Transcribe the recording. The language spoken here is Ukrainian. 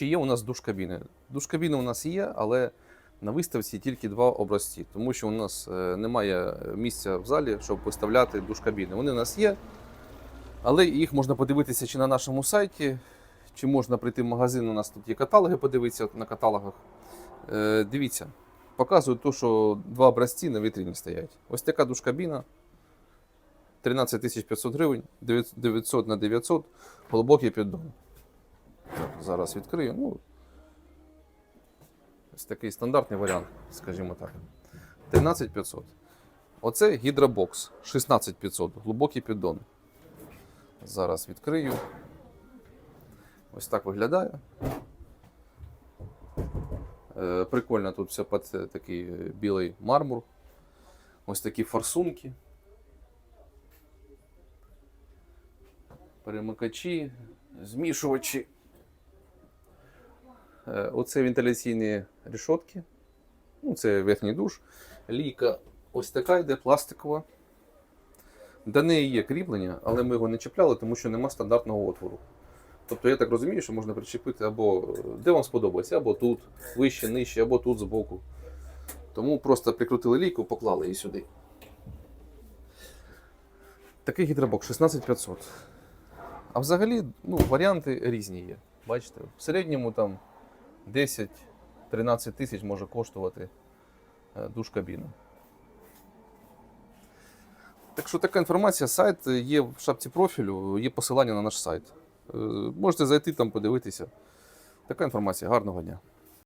Чи є у нас душ-кабіни? Душ-кабіни у нас є, але на виставці тільки два образці, тому що у нас е, немає місця в залі, щоб виставляти душ-кабіни. Вони у нас є, але їх можна подивитися чи на нашому сайті, чи можна прийти в магазин. У нас тут є каталоги, подивитися на каталогах. Е, Дивіться, показую те, що два образці на вітріні стоять. Ось така душ-кабіна. 13 500 гривень, 900 на 900, глибокий піддон. Зараз відкрию. Ну, ось такий стандартний варіант, скажімо так. 13 500. Оце гідробокс 16 500, глибокий піддон. Зараз відкрию. Ось так виглядає. Е, Прикольно тут все під такий білий мармур. Ось такі форсунки. Перемикачі, змішувачі. Е, Оце вентиляційні рішотки. Ну, це верхній душ. Лійка ось така йде, пластикова. До неї є кріплення, але ми його не чіпляли, тому що нема стандартного отвору. Тобто я так розумію, що можна причепити або де вам сподобається, або тут, вище, нижче, або тут збоку. Тому просто прикрутили лійку, поклали її сюди. Такий гідробок 16500. А взагалі ну, варіанти різні є. Бачите, в середньому там 10-13 тисяч може коштувати е, душ-кабіна. Так що така інформація, сайт є в шапці профілю, є посилання на наш сайт. Е, Можете зайти там, подивитися. Така інформація. Гарного дня.